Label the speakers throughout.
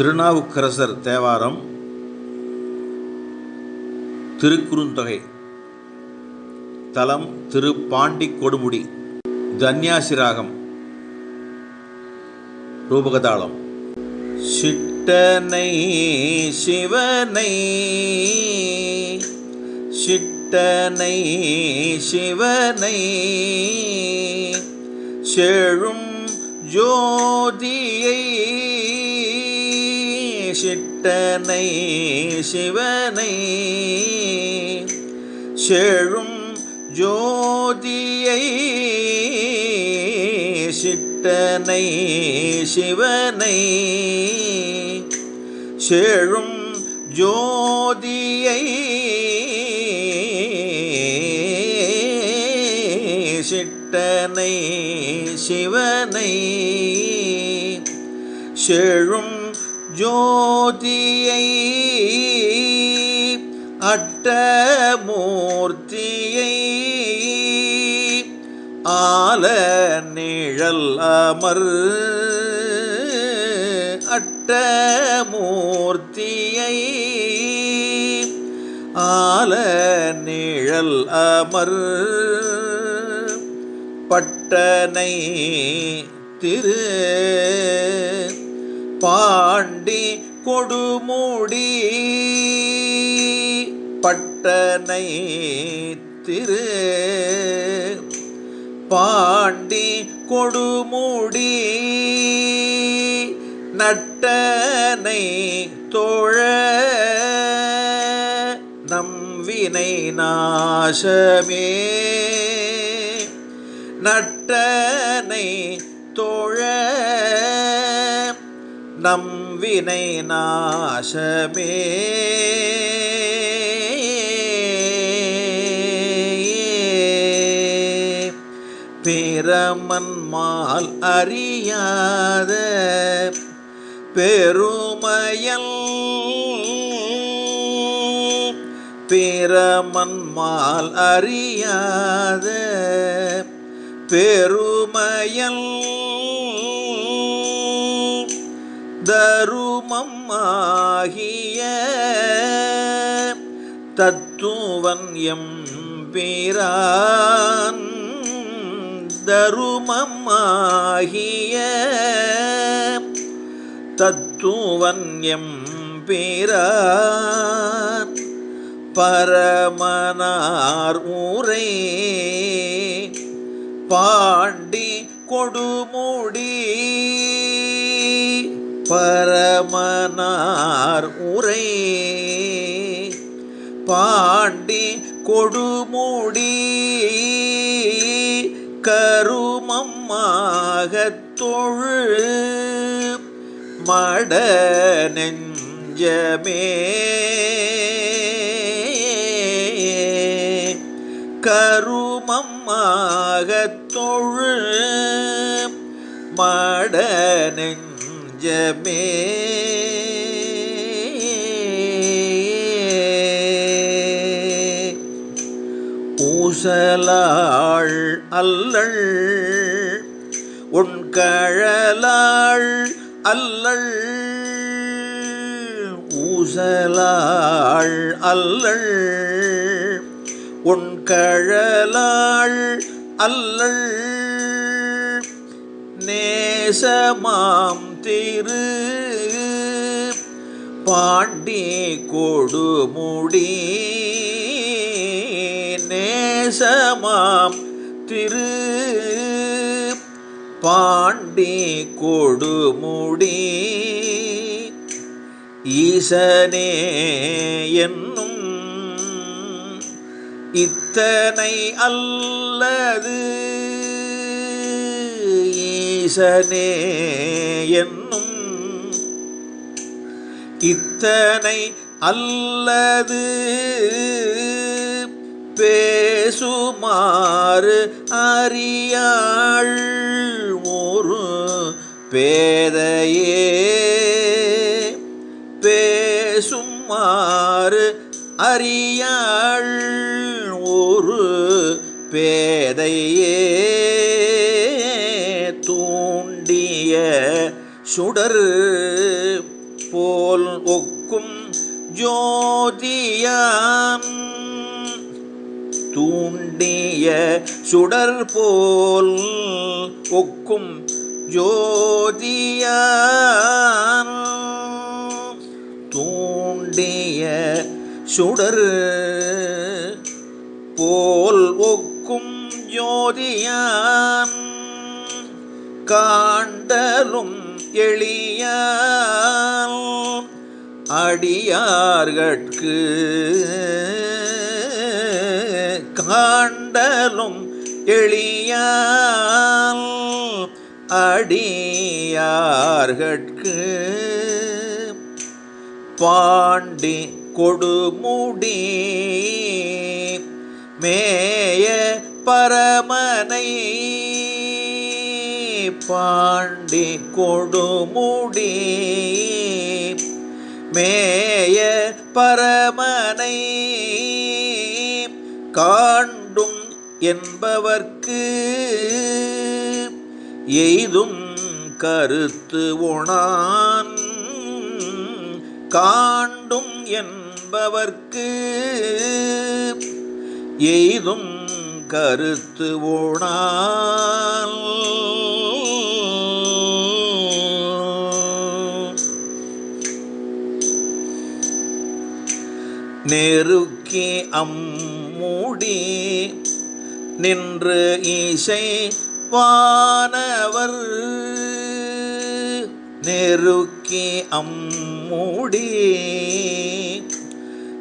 Speaker 1: திருநாவுக்கரசர் தேவாரம் திருக்குறுந்தொகை தலம் திரு பாண்டி கொடுமுடி தன்யாசிராகம் ரூபகதாளம். சிட்டனை சிவனை சிட்டனை சிவனை செழும் ஜோதியை சிட்டனை சிவனை செழும் ஜோதியை சிட்டனை சிவனை செழும் ஜோதியை சிட்டனை சிவனை செழும் ஜோதியை அட்டமூர்த்தியை ஆல நிழல் அமர். அட்டமூர்த்தியை ஆல நிழல் அமர். பட்டனை திரு பாண்டி கொடுமுடி. பட்டனை திரு. பாண்டி கொடுமுடி. நட்டனை தோழ. நம்வினை நாசமே. நட்டனை நம் வினை நாசமே. பிரமன்மால் அறியாத பெருமையல். பிரமன்மால் அறியாத பெருமையல். தருமம் ஆகிய தத்துவன் எம் எம்பிரான் தருமம் ஆகிய தத்துவன் எம்பிரான் பரமனார் ஊரே பாண்டி கொடுமுடி பாடினார் உரை. பாண்டி கொடுமுடி. கருமமாக தொழு மட நெஞ்சமே கருமமாக தொழு மட நெஞ்சமே ஊசலாள் அல்லள் உன் கழலாள் அல்லள் ஊசலாள் அல்லள் உன் கழலாள் அல்லள். நேசமாம் திரு பாண்டி கொடுமுடி நேசமாம் திரு பாண்டி கொடுமுடி. ஈசனே என்னும் இத்தனை அல்லது. ஈசனே என்னும் இத்தனை அல்லது. பே பேசுமாறு அறியாள் ஒரு பேதையே. பேசுமாறு அறியாள் ஒரு பேதையே. தூண்டிய சுடர் போல் ஒக்கும் ஜோதியாம் சுடர் போல் ஒக்கும் ஜோதியார் தூண்டிய சுடர் போல் ஒக்கும் ஜோதியான். காண்டலும் எளியால் அடியார்கட்கு. காண்டலும் எளியால் அடியார்கட்கு பாண்டி கொடுமுடி மேய பரமனை பாண்டி கொடுமுடி மேய பரமனை காண் என்பவர்க்கு எய்தும் கருத்து உணான். காண்டும் என்பவர்க்கு எய்தும் கருத்து உணால் நெருக்கி அம்முடி நின்று ஈசை வானவர். நெருக்கி அம்மூடி.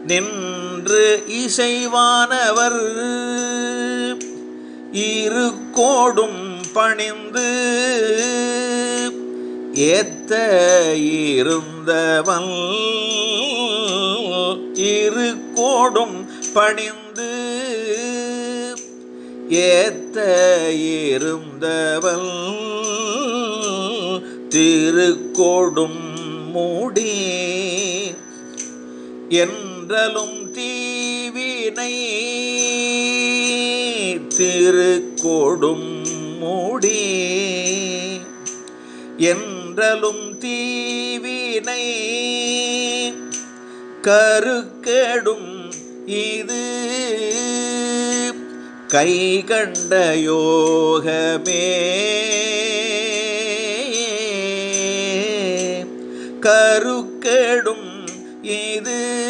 Speaker 1: நின்று இசைவானவர் இரு கோடும் பணிந்து. ஏத்த இருந்தவன். இரு கோடும் பணிந்து. ஏத்த இருந்தவள் திருக்கோடும் மூடி என்றலும் தீவினை திருக்கோடும் மூடி என்றலும் தீவினை கருக்கெடும் இது கை கண்ட யோகமே. கருக்கெடும் இது.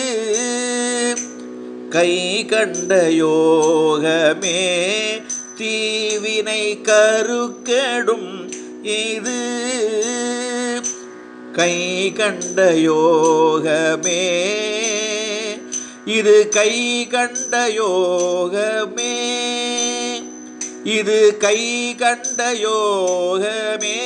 Speaker 1: கை கண்ட யோகமே. தீவினை கருக்கெடும் இது. கை கண்ட யோகமே. இது கை கண்ட யோகமே. இது கை கண்ட யோகமே.